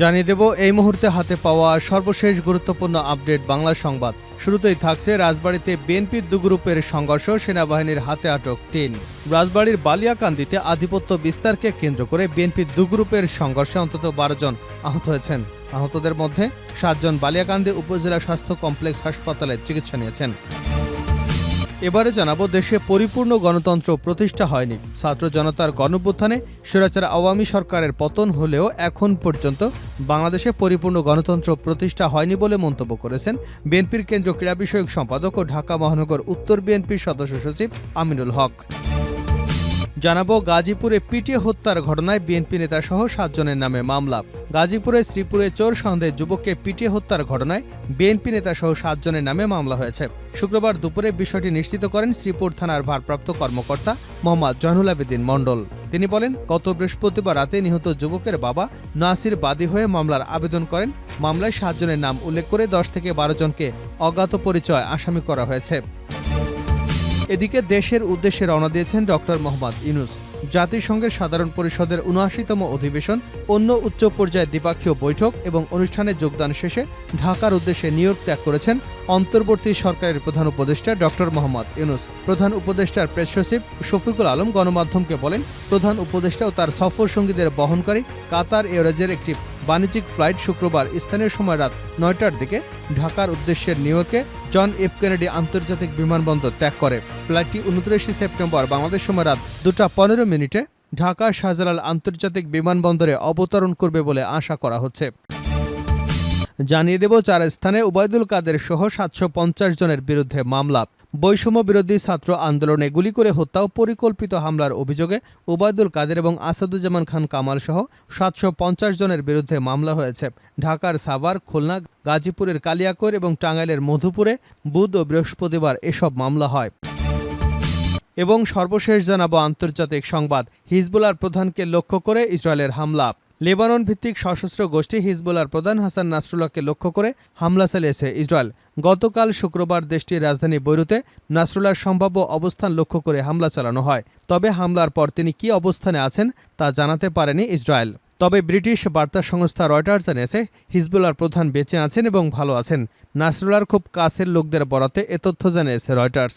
জানিয়ে দেব, এই মুহূর্তে হাতে পাওয়া সর্বশেষ গুরুত্বপূর্ণ আপডেট বাংলা সংবাদ। শুরুতেই থাকছে রাজবাড়িতে বিএনপির দু গ্রুপের সংঘর্ষ, সেনাবাহিনীর হাতে আটক তিন। রাজবাড়ির বালিয়াকান্দিতে আধিপত্য বিস্তারকে কেন্দ্র করে বিএনপির দু গ্রুপের সংঘর্ষে অন্তত বারো জন আহত হয়েছেন। আহতদের মধ্যে সাতজন বালিয়াকান্দি উপজেলা স্বাস্থ্য কমপ্লেক্স হাসপাতালে চিকিৎসা নিয়েছেন। এবারে জানাব, দেশে পরিপূর্ণ গণতন্ত্র প্রতিষ্ঠা হয়নি। ছাত্র জনতার গণপ্রথানে স্বৈরাচার আওয়ামী সরকারের পতন হলেও এখন পর্যন্ত বাংলাদেশে পরিপূর্ণ গণতন্ত্র প্রতিষ্ঠা হয়নি বলে মন্তব্য করেছেন বিএনপির কেন্দ্রীয় ক্রীড়া বিষয়ক সম্পাদক ও ঢাকা মহানগর উত্তর বিএনপির সদস্য সচিব আমিনুল হক। জানাব গাজীপুরে পিটিয়ে হত্যার ঘটনায় বিএনপি নেতা সহ সাতজনের নামে মামলা। গাজীপুরে শ্রীপুরে চোর সন্দেহে যুবককে পিটিয়ে হত্যার ঘটনায় বিএনপি নেতা সহ সাতজনের নামে মামলা হয়েছে। শুক্রবার দুপুরে বিষয়টি নিশ্চিত করেন শ্রীপুর থানার ভারপ্রাপ্ত কর্মকর্তা মোহাম্মদ জয়নুল আবেদিন মণ্ডল। তিনি বলেন, গত বৃহস্পতিবার রাতে নিহত যুবকের বাবা নাসির বাদী হয়ে মামলার আবেদন করেন। মামলায় সাতজনের নাম উল্লেখ করে দশ থেকে বারো জনকে অজ্ঞাত পরিচয় আসামি করা হয়েছে। এদিকে দেশের উদ্দেশ্যে রওনা দিয়েছেন ডক্টর মোহাম্মদ ইউনুস। জাতিসংঘের সাধারণ পরিষদের উনআশিতম অধিবেশন, অন্য উচ্চ পর্যায়ে দ্বিপাক্ষীয় বৈঠক এবং অনুষ্ঠানে যোগদান শেষে ঢাকার উদ্দেশ্যে ইয়র্ক ত্যাগ করেছেন অন্তর্বর্তী সরকারের প্রধান উপদেষ্টা ডক্টর মোহাম্মদ ইউনুস। প্রধান উপদেষ্টার প্রেস সচিব শফিকুল আলম গণমাধ্যমকে বলেন, প্রধান উপদেষ্টা ও তার সফর সঙ্গীদের বহনকারী কাতার এয়ারওয়েজের একটি বাণিজ্যিক ফ্লাইট শুক্রবার স্থানীয় সময় রাত নয়টার দিকে ঢাকার উদ্দেশ্যে নিউ ইয়র্কে জন এফ কেনেডি আন্তর্জাতিক বিমানবন্দর ত্যাগ করে। ফ্লাইটটি উনত্রিশে সেপ্টেম্বর বাংলাদেশ সময় রাত দুটা পনেরো মিনিটে ঢাকা শাহজালাল আন্তর্জাতিক বিমানবন্দরে অবতরণ করবে বলে আশা করা হচ্ছে। জানিয়ে দেব চার স্থানে ওবায়দুল কাদের সহ সাতশো পঞ্চাশ জনের বিরুদ্ধে মামলা। বৈষম্য বিরোধী ছাত্র আন্দোলনে গুলি করে হত্যা ও পরিকল্পিত হামলার অভিযোগে ওবায়দুল কাদের এবং আসাদুজ্জামান খান কামাল সহ সাতশো পঞ্চাশ জনের বিরুদ্ধে মামলা হয়েছে। ঢাকার সাভার, খুলনা, গাজীপুরের কালিয়াকৈর এবং টাঙ্গাইলের মধুপুরে বুধ ও বৃহস্পতিবার এসব মামলা হয়। এবং সর্বশেষ জানাব আন্তর্জাতিক সংবাদ। হিজবুলার প্রধানকে লক্ষ্য করে ইসরায়েলের হামলা। লেবানন ভিত্তিক সশস্ত্র গোষ্ঠী হিজবুলার প্রধান হাসান নাসরুল্লাহকে লক্ষ্য করে হামলা চালিয়েছে ইসরায়েল। গতকাল শুক্রবার দেশটির রাজধানী বৈরুতে নাসরুল্লাহর সম্ভাব্য অবস্থান লক্ষ্য করে হামলা চালানো হয়। তবে হামলার পর তিনি কী অবস্থানে আছেন তা জানাতে পারেনি ইসরায়েল। তবে ব্রিটিশ বার্তা সংস্থা রয়টার্স জানিয়েছে, হিজবুলার প্রধান বেঁচে আছেন এবং ভালো আছেন। নাসরুল্লাহর খুব কাছের লোকদের বরাতে এ তথ্য জানিয়েছে রয়টার্স।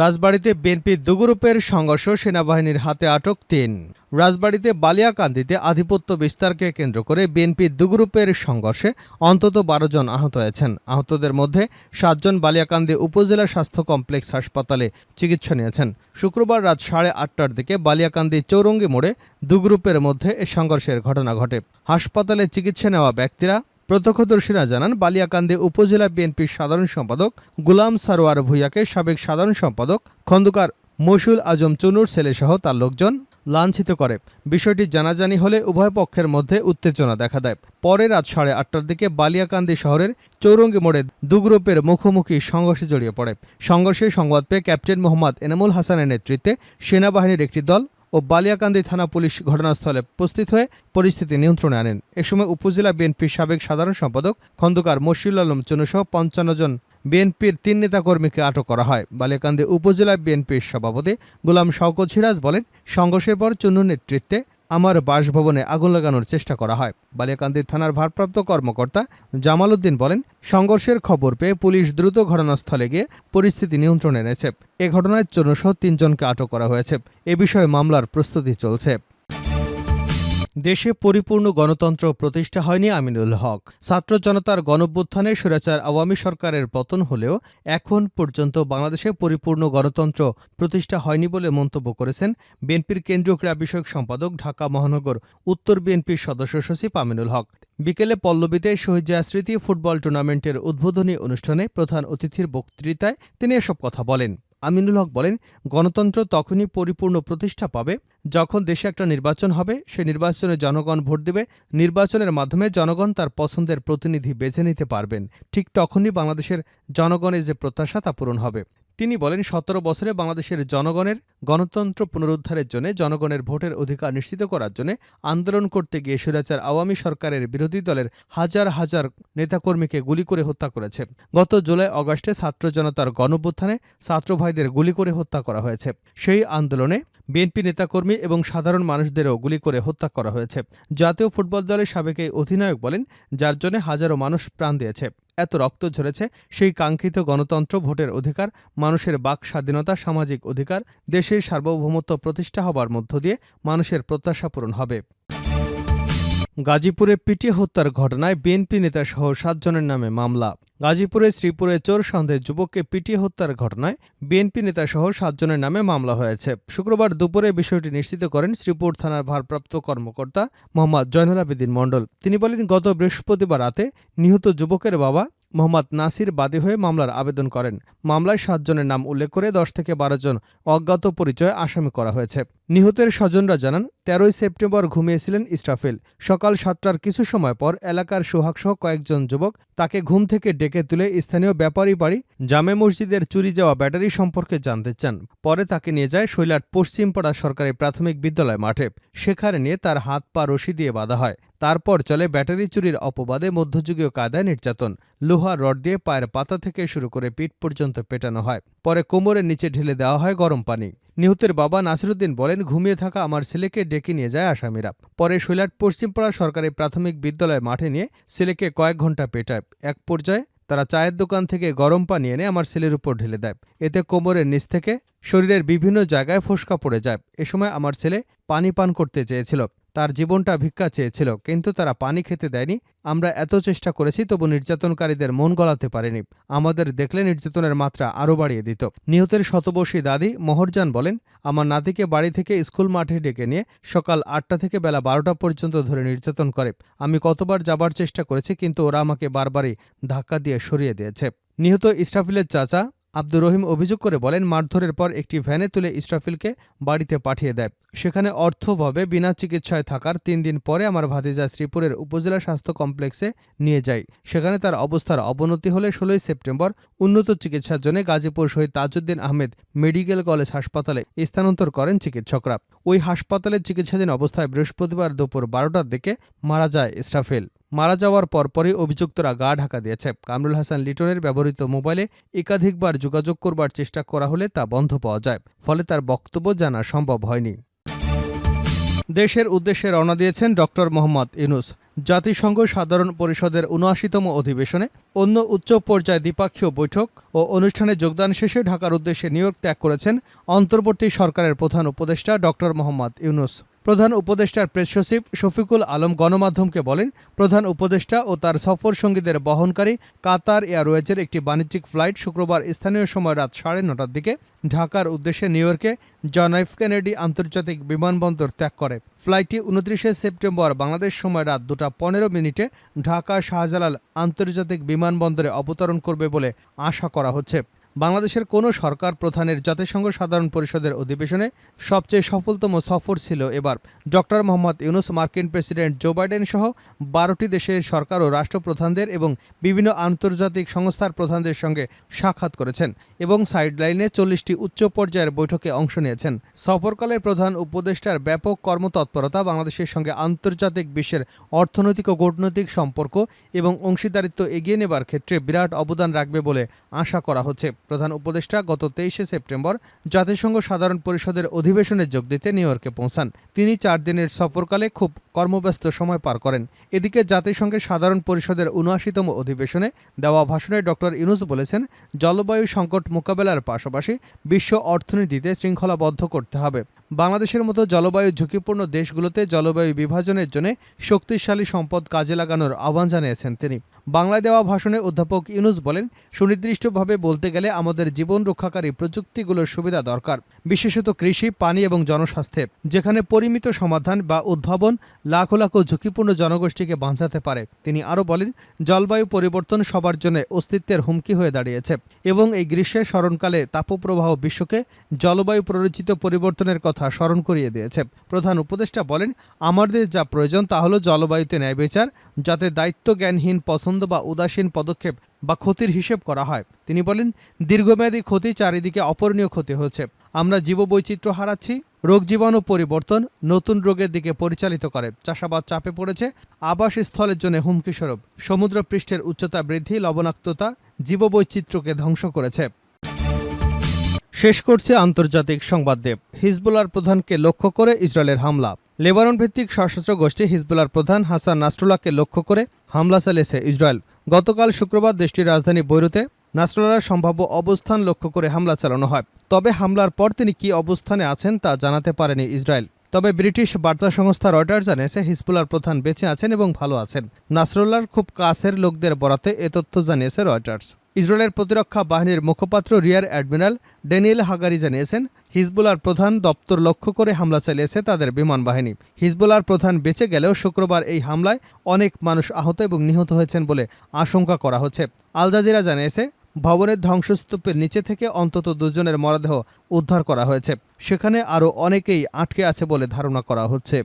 রাজবাড়িতে বিএনপির দুগ্রুপের সংঘর্ষ, সেনাবাহিনীর হাতে আটক তিন। রাজবাড়িতে বালিয়াকান্দিতে আধিপত্য বিস্তারকে কেন্দ্র করে বিএনপির দুগ্রুপের সংঘর্ষে অন্তত বারো জন আহত হয়েছেন। আহতদের মধ্যে সাতজন বালিয়াকান্দি উপজেলা স্বাস্থ্য কমপ্লেক্স হাসপাতালে চিকিৎসা নিয়েছেন। শুক্রবার রাত সাড়ে আটটার দিকে বালিয়াকান্দি চৌরঙ্গি মোড়ে দুগ্রুপের মধ্যে এ সংঘর্ষের ঘটনা ঘটে। হাসপাতালে চিকিৎসা নেওয়া ব্যক্তিরা প্রত্যক্ষদর্শীরা জানান, বালিয়াকান্দি উপজেলা বিএনপির সাধারণ সম্পাদক গুলাম সারোয়ার ভুইয়াকে সাবেক সাধারণ সম্পাদক খন্দকার মশুল আজম চুনুর ছেলেসহ তার লোকজন লাঞ্ছিত করে। বিষয়টি জানাজানি হলে উভয় পক্ষের মধ্যে উত্তেজনা দেখা দেয়। পরে রাত সাড়ে আটটার দিকে বালিয়াকান্দি শহরের চৌরঙ্গি মোড়ে দুগ্রুপের মুখোমুখি সংঘর্ষে জড়িয়ে পড়ে। সংঘর্ষের সংবাদ পেয়ে ক্যাপ্টেন মোহাম্মদ এনামুল হাসানের নেতৃত্বে সেনাবাহিনীর একটি দল ও বালিয়াকান্দি থানা পুলিশ ঘটনাস্থলে উপস্থিত হয়ে পরিস্থিতি নিয়ন্ত্রণে আনেন। এ সময় উপজেলা বিএনপির সাবেক সাধারণ সম্পাদক খন্দকার মশিউল আলম চুনুসহ পঞ্চান্ন জন বিএনপির তিন নেতাকর্মীকে আটক করা হয়। বালিয়াকান্দি উপজেলা বিএনপির সভাপতি গোলাম শওকত সিরাজ বলেন, সংঘর্ষের পর চুন্নুর নেতৃত্বে আমার বাসভবনে আগুন লাগানোর চেষ্টা করা হয়। বালিয়াকান্দি থানার ভারপ্রাপ্ত কর্মকর্তা জামাল উদ্দিন বলেন, সংঘর্ষের খবর পেয়ে পুলিশ দ্রুত ঘটনাস্থলে গিয়ে পরিস্থিতি নিয়ন্ত্রণে এনেছে। এ ঘটনায় চুন্নুসহ তিনজনকে আটক করা হয়েছে। এ বিষয়ে মামলার প্রস্তুতি চলছে। দেশে পরিপূর্ণ গণতন্ত্র প্রতিষ্ঠা হয়নি আমিনুল হক। ছাত্র জনতার গণভ্যুত্থানে স্বৈরাচার আওয়ামী সরকারের পতন হলেও এখন পর্যন্ত বাংলাদেশে পরিপূর্ণ গণতন্ত্র প্রতিষ্ঠা হয়নি বলে মন্তব্য করেছেন বিএনপির কেন্দ্রীয় ক্রীড়া বিষয়ক সম্পাদক ঢাকা মহানগর উত্তর বিএনপির সদস্য সচিব আমিনুল হক। বিকেলে পল্লবীতে শহীদ জিয়া স্মৃতি ফুটবল টুর্নামেন্টের উদ্বোধনী অনুষ্ঠানে প্রধান অতিথির বক্তৃতায় তিনি এসব কথা বলেন। আমিনুল হক বলেন, গণতন্ত্র তখনই পরিপূর্ণ প্রতিষ্ঠা পাবে যখন দেশে একটা নির্বাচন হবে। সেই নির্বাচনে জনগণ ভোট দেবে। নির্বাচনের মাধ্যমে জনগণ তার পছন্দের প্রতিনিধি বেছে নিতে পারবেন। ঠিক তখনই বাংলাদেশের জনগণের যে প্রত্যাশা তা পূরণ হবে। তিনি বলেন, সতেরো বছরে বাংলাদেশের জনগণের গণতন্ত্র পুনরুদ্ধারের জন্য জনগণের ভোটের অধিকার নিশ্চিত করার জন্য আন্দোলন করতে গিয়ে স্বৈরাচার আওয়ামী সরকারের বিরোধী দলের হাজার হাজার নেতাকর্মীকে গুলি করে হত্যা করেছে। গত জুলাই অগস্টে ছাত্র জনতার গণভ্যুত্থানে ছাত্র ভাইদের গুলি করে হত্যা করা হয়েছে। সেই আন্দোলনে বিএনপি নেতাকর্মী এবং সাধারণ মানুষদেরও গুলি করে হত্যা করা হয়েছে। জাতীয় ফুটবল দলের সাবেক এই অধিনায়ক বলেন, যার জন্য হাজারো মানুষ প্রাণ দিয়েছে। এত রক্ত ঝরেছে, সেই কাঙ্ক্ষিত গণতন্ত্র ভোটের অধিকার, মানুষের বাক স্বাধীনতা, সামাজিক অধিকার, দেশের সার্বভৌমত্ব প্রতিষ্ঠা হবার মধ্য দিয়ে মানুষের প্রত্যাশা পূরণ হবে। গাজীপুরে পিটিয়ে হত্যার ঘটনায় বিএনপি নেতাসহ সাতজনের নামে মামলা। গাজীপুরে শ্রীপুরে চোর সন্দেহে যুবককে পিটিয়ে হত্যার ঘটনায় বিএনপি নেতা সহ সাতজনের নামে মামলা হয়েছে। শুক্রবার দুপুরে বিষয়টি নিশ্চিত করেন শ্রীপুর থানার ভারপ্রাপ্ত কর্মকর্তা মোহাম্মদ জয়নুল আবেদিন মণ্ডল। তিনি বলেন, গত বৃহস্পতিবার রাতে নিহত যুবকের বাবা মোহাম্মদ নাসির বাদী হয়ে মামলার আবেদন করেন। মামলায় সাতজনের নাম উল্লেখ করে দশ থেকে বারো জন অজ্ঞাত পরিচয়ে আসামি করা হয়েছে। নিহতের স্বজনরা জানান, তেরোই সেপ্টেম্বর ঘুমিয়েছিলেন ইস্টাফিল সকাল সাতটার কিছু সময় পর এলাকার সোহাগসহ কয়েকজন যুবক তাকে ঘুম থেকে ডেকে তুলে স্থানীয় ব্যাপারী বাড়ি জামে মসজিদের চুরি যাওয়া ব্যাটারি সম্পর্কে জানতে চান। পরে তাকে নিয়ে যায় শৈলাট পশ্চিমপাড়া সরকারি প্রাথমিক বিদ্যালয় মাঠে। সেখানে নিয়ে তার হাত পা রশি দিয়ে বাঁধা হয়। তারপর চলে ব্যাটারি চুরির অপবাদে মধ্যযুগীয় কায়দায় নির্যাতন। লোহা, রড দিয়ে পায়ের পাতা থেকে শুরু করে পিঠ পর্যন্ত পেটানো হয়। পরে কোমরের নিচে ঢেলে দেওয়া হয় গরম পানি। নিহতের বাবা নাসিরুদ্দিন বলেন, ঘুমিয়ে থাকা আমার ছেলেকে ডেকে নিয়ে যায় আসামিরা। পরে শৈলাট পশ্চিমপাড়া সরকারি প্রাথমিক বিদ্যালয় মাঠে নিয়ে ছেলেকে কয়েক ঘণ্টা পেটায়। এক পর্যায়ে তারা চায়ের দোকান থেকে গরম পানি এনে আমার ছেলের উপর ঢেলে দেয়। এতে কোমরের নিচ থেকে শরীরের বিভিন্ন জায়গায় ফোসকা পড়ে যায়। এ সময় আমার ছেলে পানি পান করতে চেয়েছিল। তার জীবনটা ভিক্ষা চেয়েছিল, কিন্তু তারা পানি খেতে দেয়নি। আমরা এত চেষ্টা করেছি, তবু নির্যাতনকারীদের মন গলাতে পারেনি। আমাদের দেখলে নির্যাতনের মাত্রা আরও বাড়িয়ে দিত। নিহতের শতবর্ষী দাদি মহরজান বলেন, আমার নাতিকে বাড়ি থেকে স্কুল মাঠে ডেকে নিয়ে সকাল আটটা থেকে বেলা বারোটা পর্যন্ত ধরে নির্যাতন করে। আমি কতবার যাবার চেষ্টা করেছি, কিন্তু ওরা আমাকে বারবারই ধাক্কা দিয়ে সরিয়ে দিয়েছে। নিহত ইস্টাফিলের চাচা আব্দুর রহিম অভিযোগ করে বলেন, মারধরের পর একটি ভ্যানে তুলে ইসরাফিলকে বাড়িতে পাঠিয়ে দেয়। সেখানে অর্থভাবে বিনা চিকিৎসায় থাকার তিন দিন পরে আমার ভাতিজা শ্রীপুরের উপজেলা স্বাস্থ্য কমপ্লেক্সে নিয়ে যাই সেখানে তার অবস্থার অবনতি হলে ষোলোই সেপ্টেম্বর উন্নত চিকিৎসার জন্য গাজীপুর শহীদ তাজউদ্দিন আহমেদ মেডিকেল কলেজ হাসপাতালে স্থানান্তর করেন চিকিৎসকরা। ওই হাসপাতালে চিকিৎসাধীন অবস্থায় বৃহস্পতিবার দুপুর বারোটার দিকে মারা যায় ইসরাফিল। মারা যাওয়ার পরপরই অভিযুক্তরা গা ঢাকা দিয়েছে। কামরুল হাসান লিটনের ব্যবহৃত মোবাইলে একাধিকবার যোগাযোগ করবার চেষ্টা করা হলে তা বন্ধ পাওয়া যায়, ফলে তার বক্তব্য জানা সম্ভব হয়নি। দেশের উদ্দেশ্যে রওনা দিয়েছেন ডক্টর মোহাম্মদ ইউনুস। জাতিসংঘ সাধারণ পরিষদের উনআশিতম অধিবেশনে অন্য উচ্চ পর্যায়ে দ্বিপাক্ষীয় বৈঠক ও অনুষ্ঠানে যোগদান শেষে ঢাকার উদ্দেশ্যে নিউ ত্যাগ করেছেন অন্তর্বর্তী সরকারের প্রধান উপদেষ্টা ডক্টর মোহাম্মদ ইউনুস। প্রধান উপদেষ্টার প্রেস সচিব শফিকুল আলম গণমাধ্যমকে বলেন, প্রধান উপদেষ্টা ও তার সফর সঙ্গীদের বহনকারী কাতার এয়ারওয়েজের একটি বাণিজ্যিক ফ্লাইট শুক্রবার স্থানীয় সময় রাত সাড়ে নটার দিকে ঢাকার উদ্দেশ্যে নিউ ইয়র্কে জন এফ কেনেডি আন্তর্জাতিক বিমানবন্দর ত্যাগ করে। ফ্লাইটটি উনত্রিশে সেপ্টেম্বর বাংলাদেশ সময় রাত দুটা পনেরো মিনিটে ঢাকা শাহজালাল আন্তর্জাতিক বিমানবন্দরে অবতরণ করবে বলে আশা করা হচ্ছে। বাংলাদেশের কোনো সরকার প্রধানের জাতিসংঘ সাধারণ পরিষদের অধিবেশনে সবচেয়ে সফলতম সফর ছিল এবার। ডক্টর মোহাম্মদ ইউনুস, মার্কিন প্রেসিডেন্ট জো বাইডেন সহ বারোটি দেশের সরকার ও রাষ্ট্রপ্রধানদের এবং বিভিন্ন আন্তর্জাতিক সংস্থার প্রধানদের সঙ্গে সাক্ষাৎ করেছেন এবং সাইডলাইনে চল্লিশটি উচ্চ পর্যায়ের বৈঠকে অংশ নিয়েছেন। সফরকালে প্রধান উপদেষ্টার ব্যাপক কর্মতৎপরতা, বাংলাদেশের সঙ্গে আন্তর্জাতিক বিশ্বের অর্থনৈতিক ও কূটনৈতিক সম্পর্ক এবং অংশীদারিত্ব এগিয়ে নেবার ক্ষেত্রে বিরাট অবদান রাখবে বলে আশা করা হচ্ছে। প্রধান উপদেষ্টা গত তেইশে সেপ্টেম্বর জাতিসংঘ সাধারণ পরিষদের অধিবেশনে যোগ দিতে নিউ ইয়র্কে পৌঁছান। তিনি চার দিনের সফরকালে খুব কর্মব্যস্ত সময় পার করেন। এদিকে জাতিসংঘের সাধারণ পরিষদের উনআশিতম অধিবেশনে দেওয়া ভাষণে ড. ইউনুস বলেছেন, জলবায়ু সংকট মোকাবেলার পাশাপাশি বিশ্ব অর্থনীতিতে শৃঙ্খলাবদ্ধ করতে হবে। বাংলাদেশের মতো জলবায়ু ঝুঁকিপূর্ণ দেশগুলোতে জলবায়ু বিভাজনের জন্য শক্তিশালী সম্পদ কাজে লাগানোর আহ্বান জানিয়েছেন তিনি। বাংলায় দেওয়া ভাষণে অধ্যাপক ইউনুস বলেন, সুনির্দিষ্টভাবে বলতে গেলে আমাদের জীবন রক্ষাকারী প্রযুক্তিগুলোর সুবিধা দরকার, বিশেষত কৃষি, পানি এবং জনস্বাস্থ্যে, যেখানে পরিমিত সমাধান বা উদ্ভাবন লাখো লাখো ঝুঁকিপূর্ণ জনগোষ্ঠীকে বাঁচাতে পারে। তিনি আরও বলেন, জলবায়ু পরিবর্তন সবার জন্য অস্তিত্বের হুমকি হয়ে দাঁড়িয়েছে এবং এই গ্রীষ্মের স্মরণকালে তাপপ্রবাহ বিশ্বকে জলবায়ু প্ররোচিত পরিবর্তনের কথা কথা স্মরণ করিয়ে দিয়েছে। প্রধান উপদেষ্টা বলেন আমাদের যা প্রয়োজন তা হলো জলবায়ুতে ন্যায় বিচার, যাতে দায়িত্ব জ্ঞানহীন, পছন্দ বা উদাসীন পদক্ষেপ বা ক্ষতির হিসেব করা হয়। তিনি বলেন, দীর্ঘমেয়াদী ক্ষতি চারিদিকে অপরণীয় ক্ষতি হচ্ছে। আমরা জীববৈচিত্র্য হারাচ্ছি, রোগ জীবাণু পরিবর্তন, নতুন রোগের দিকে পরিচালিত করে। চাষাবাদ চাপে পড়েছে, আবাসস্থলের জন্য হুমকি স্বরূপ। সমুদ্র পৃষ্ঠের উচ্চতা বৃদ্ধি, লবণাক্ততা, জীববৈচিত্র্যকে ধ্বংস করেছে। শেষ করছে আন্তর্জাতিক সংবাদ দেব। হিজবুলার প্রধানকে লক্ষ্য করে ইসরায়েলের হামলা। লেবানন ভিত্তিক সশস্ত্র গোষ্ঠী হিজবুলার প্রধান হাসান নাসরুল্লাহকে লক্ষ্য করে হামলা চালিয়েছে ইসরায়েল। গতকাল শুক্রবার দেশটির রাজধানী বৈরুতে নাসরুল্লাহর সম্ভাব্য অবস্থান লক্ষ্য করে হামলা চালানো হয়। তবে হামলার পর তিনি কী অবস্থানে আছেন তা জানাতে পারেনি ইসরায়েল। তবে ব্রিটিশ বার্তা সংস্থা রয়টার্স জানিয়েছে, হিজবুলার প্রধান বেঁচে আছেন এবং ভালো আছেন। নাসরুল্লাহর খুব কাছের লোকদের বরাতে এ তথ্য জানিয়েছে রয়টার্স। ইসরায়েলের প্রতিরক্ষা বাহিনীর মুখপাত্র রিয়ার অ্যাডমিরাল ড্যানিয়েল হাগারি জানিয়েছেন হিজবুলার প্রধান দপ্তর লক্ষ্য করে হামলা চালিয়েছে তাদের বিমান বাহিনী। হিজবুলার প্রধান বেঁচে গেলেও শুক্রবার এই হামলায় অনেক মানুষ আহত এবং নিহত হয়েছেন বলে আশঙ্কা করা হচ্ছে। আল জাজিরা জানিয়েছে, ভবনের ধ্বংসস্তূপের নিচে থেকে অন্তত দুজনের মরদেহ উদ্ধার করা হয়েছে। সেখানে আরও অনেকেই আটকে আছে বলে ধারণা করা হচ্ছে।